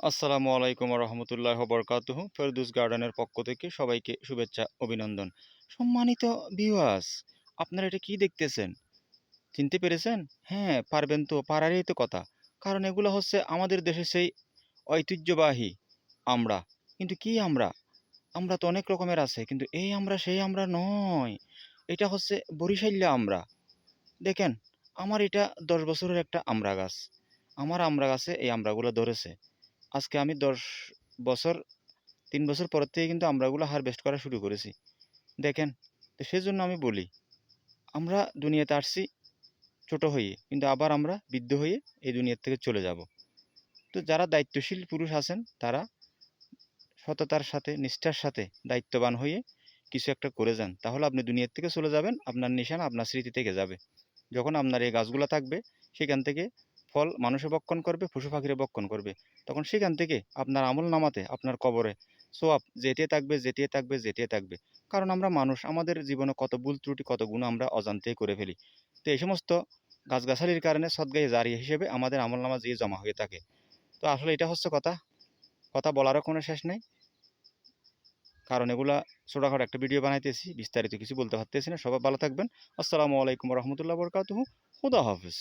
আসসালামু আলাইকুম রহমতুল্লাহ বরকাতুহ ফেরদুস গার্ডেনের পক্ষ থেকে সবাইকে শুভেচ্ছা, অভিনন্দন। সম্মানিত ভিউয়ার্স, আপনারা এটা কি দেখতেছেন? চিনতে পেরেছেন? হ্যাঁ পারবেন তো, পারারই তো কথা। কারণ এগুলো হচ্ছে আমাদের দেশে সেই ঐতিহ্যবাহী আমরা। কিন্তু কি আমরা? আমরা তো অনেক রকমের আছে, কিন্তু এই আমরা সেই আমরা নয়। এটা হচ্ছে বরিশাল্য আমরা। দেখেন, আমার এটা দশ বছরের একটা আমড়া গাছ আমার আমড়া গাছে এই আমড়াগুলো ধরেছে। আজকে আমি দশ বছর, তিন বছর পর থেকে কিন্তু আমরাগুলো হারভেস্ট করা শুরু করেছি। দেখেন, তো সেজন্য আমি বলি, আমরা দুনিয়াতে আসছি ছোট হয়ে, কিন্তু আবার আমরা বৃদ্ধ হয়ে এই দুনিয়ার থেকে চলে যাব। তো যারা দায়িত্বশীল পুরুষ আছেন, তারা সততার সাথে, নিষ্ঠার সাথে দায়িত্ববান হয়ে কিছু একটা করে যান। তাহলে আপনি দুনিয়ার থেকে চলে যাবেন, আপনার নিশানা, আপনার স্মৃতি থেকে যাবে। যখন আপনার এই গাছগুলো থাকবে, সেখান থেকে ফল মানুষে বক্ষণ করবে, পশু পাখিরে বক্ষণ করবে। তখন সেখান থেকে আপনার আমল নামাতে, আপনার কবরে সোয়াব যেটিয়ে থাকবে যেটিয়ে থাকবে যেটিয়ে থাকবে। কারণ আমরা মানুষ, আমাদের জীবনে কত ভুল ত্রুটি, কত গুণ আমরা অজান্তেই করে ফেলি। তো এই সমস্ত গাছগাছালির কারণে সদ্গায়ে জারি হিসেবে আমাদের আমল নামা দিয়ে জমা হয়ে থাকে। তো আসলে এটা হচ্ছে কথা। কথা বলারও কোনো শেষ নেই। কারণ এগুলা ছোটোখাটো একটা ভিডিও বানাইতেছি, বিস্তারিত কিছু বলতে পারতেছি না। সবাই ভালো থাকবেন। আসসালামু আলাইকুম রহমতুল্লাহ বরকাতুহু। খুদা হাফিজ।